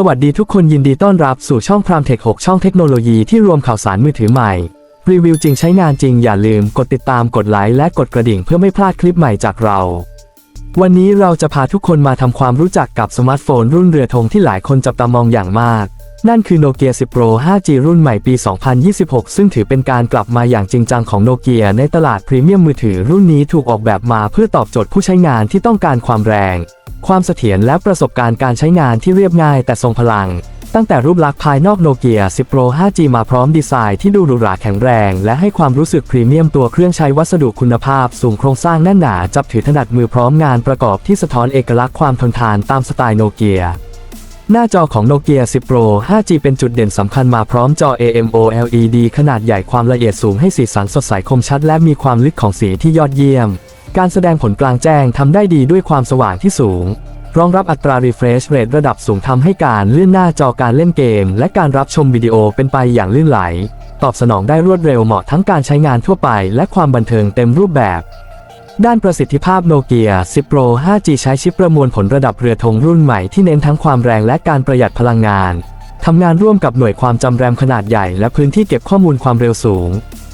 สวัสดีทุกคนยินดีต้อนรับสู่ช่องพรามเทค6ช่องเทคโนโลยีที่รวมข่าวสารมือถือใหม่ รีวิวจริงใช้งานจริงอย่าลืมกดติดตามกดไลค์และกดกระดิ่งเพื่อไม่พลาดคลิปใหม่จากเรา วันนี้เราจะพาทุกคนมาทำความรู้จักกับสมาร์ทโฟนรุ่นเรือธงที่หลายคนจับตามองอย่างมาก นั่นคือโนเกีย10 Pro 5G รุ่นใหม่ปี 2026 ซึ่งถือเป็นการกลับมาอย่างจริงจังของโนเกียในตลาดพรีเมียมมือถือรุ่นนี้ถูกออกแบบมาเพื่อตอบโจทย์ผู้ใช้งานที่ต้องการความแรง ความเสถียรและประสบการณ์การใช้งานที่เรียบง่ายแต่ทรงพลัง ตั้งแต่รูปลักษณ์ภายนอกโนเกีย 10 Pro 5G มาพร้อมดีไซน์ที่ดูหรูหราแข็งแรง และให้ความรู้สึกพรีเมียมตัวเครื่องใช้วัสดุคุณภาพ สูงโครงสร้างแน่นหนา จับถือถนัดมือพร้อมงานประกอบที่สะท้อนเอกลักษณ์ความทนทานตามสไตล์โนเกียหน้าจอของโนเกีย10 Pro 5G เป็นจุดเด่นสำคัญมาพร้อมจอ AMOLED ขนาดใหญ่ความละเอียดสูงให้สีสันสดใสคมชัดและมีความลึกของสีที่ยอดเยี่ยม การแสดงผลกลางแจ้งทำได้ดีด้วยความสว่างที่สูง รองรับอัตรา refresh rate ระดับสูงทำให้การเลื่อนหน้าจอการเล่นเกม และการรับชมวิดีโอเป็นไปอย่างลื่นไหล ตอบสนองได้รวดเร็วเหมาะทั้งการใช้งานทั่วไปและความบันเทิงเต็มรูปแบบ ด้านประสิทธิภาพโนเกีย10 Pro 5G ใช้ชิปประมวลผลระดับเรือธงรุ่นใหม่ที่เน้นทั้งความแรงและการประหยัดพลังงานทำงานร่วมกับหน่วยความจำแรมขนาดใหญ่และพื้นที่เก็บข้อมูลความเร็วสูง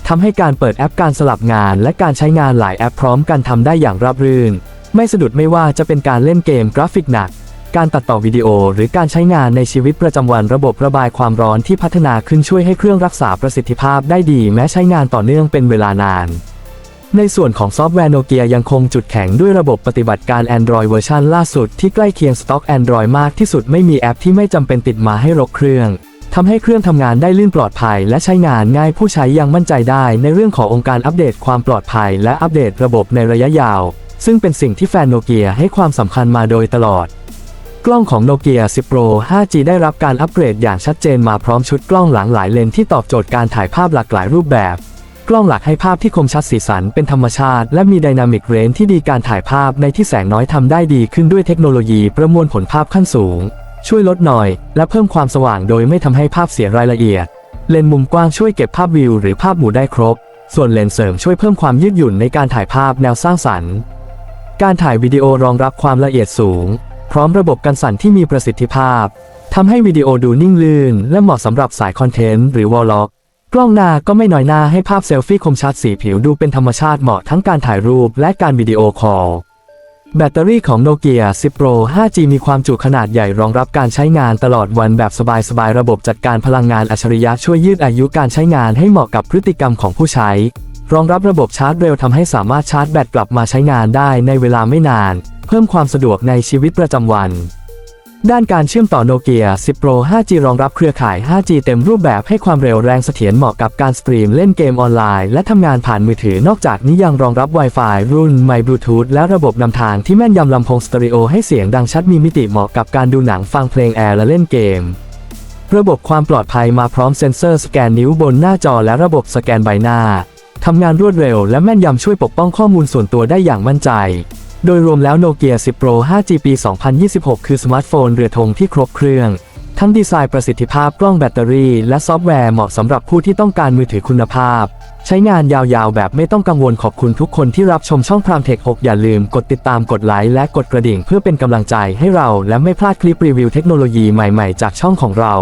ทำให้การเปิดแอปการสลับงานและการใช้งานหลายแอปพร้อมกันทำได้อย่างราบรื่น ไม่สะดุดไม่ว่าจะเป็นการเล่นเกมกราฟิกหนัก การตัดต่อวิดีโอหรือการใช้งานในชีวิตประจำวันระบบระบายความร้อนที่พัฒนาขึ้นช่วยให้เครื่องรักษาประสิทธิภาพได้ดีแม้ใช้งานต่อเนื่องเป็นเวลานานในส่วนของซอฟต์แวร์โนเกียยังคงจุดแข็งด้วยระบบปฏิบัติการ Android เวอร์ชันล่าสุดที่ใกล้เคียงสต็อก Android มากที่สุดไม่มีแอปที่ไม่จำเป็นติดมาให้รกเครื่อง ทำให้เครื่องทำงานได้ลื่นปลอดภัย และใช้งานง่ายผู้ใช้ยังมั่นใจได้ในเรื่องขององค์การอัปเดตความปลอดภัย และอัปเดตระบบในระยะยาว ซึ่งเป็นสิ่งที่แฟนโนเกียให้ความสำคัญมาโดยตลอด กล้องของโนเกีย10 Pro 5G ได้รับการอัปเกรดอย่างชัดเจนมาพร้อมชุดกล้องหลังหลายเลนที่ตอบโจทย์การถ่ายภาพหลากหลายรูปแบบ กล้องหลักให้ภาพที่คมชัดสีสันเป็นธรรมชาติ และมีไดนามิกเรนที่ดีการถ่ายภาพในที่แสงน้อยทำได้ดีขึ้นด้วยเทคโนโลยีประมวลผลภาพขั้นสูง ช่วยลดหน่อย และเพิ่มความสว่างโดยไม่ทำให้ภาพเสียรายละเอียด เลนส์มุมกว้างช่วยเก็บภาพวิวหรือภาพหมู่ได้ครบ ส่วนเลนส์เสริมช่วยเพิ่มความยืดหยุ่นในการถ่ายภาพแนวสร้างสรรค์ การถ่ายวิดีโอรองรับความละเอียดสูง พร้อมระบบกันสั่นที่มีประสิทธิภาพทำให้วิดีโอดูนิ่งลื่น และเหมาะสำหรับสายคอนเทนต์หรือวอลล็อกกล้องหน้าก็ไม่น้อยหน้าให้ภาพเซลฟี่คมชัดสีผิวดูเป็นธรรมชาติเหมาะทั้งการถ่ายรูปและการวิดีโอคอล แบตเตอรี่ของโนเกีย10 Pro 5G มีความจุขนาดใหญ่รองรับการใช้งานตลอดวันแบบสบายๆ ระบบจัดการพลังงานอัจฉริยะช่วยยืดอายุการใช้งานให้เหมาะกับพฤติกรรมของผู้ใช้ รองรับระบบชาร์จเร็วทำให้สามารถชาร์จแบตกลับมาใช้งานได้ในเวลาไม่นาน เพิ่มความสะดวกในชีวิตประจำวัน ด้านการเชื่อมต่อโนเกีย10 Pro 5G รองรับเครือข่าย 5G เต็มรูปแบบให้ความเร็วแรงเสถียรเหมาะกับการสตรีมเล่นเกมออนไลน์ และทำงานผ่านมือถือนอกจากนี้ยังรองรับ Wi-Fi รุ่นไมบลูทูธและระบบนำทางที่แม่นยำลำโพงสเตอริโอให้เสียงดังชัดมีมิติเหมาะกับการดูหนังฟังเพลงแอร์และเล่นเกม ระบบความปลอดภัยมาพร้อมเซ็นเซอร์สแกนนิ้วบนหน้าจอและระบบสแกนใบหน้าทำงานรวดเร็วและแม่นยำช่วยปกป้องข้อมูลส่วนตัวได้อย่างมั่นใจ โดยรวมแล้วโนเกีย10 Pro 5G ปี 2026 คือสมาร์ทโฟนเรือธงที่ครบเครื่อง ทั้งดีไซน์ประสิทธิภาพกล้องแบตเตอรี่ และซอฟต์แวร์เหมาะสำหรับผู้ที่ต้องการมือถือคุณภาพ ใช้งานยาวๆ แบบไม่ต้องกังวลขอบคุณทุกคนที่รับชมช่องพรามเทค 6 อย่าลืมกดติดตามกดไลค์และกดกระดิ่งเพื่อเป็นกำลังใจให้เรา และไม่พลาดคลิปรีวิวเทคโนโลยีใหม่ๆ จากช่องของเรา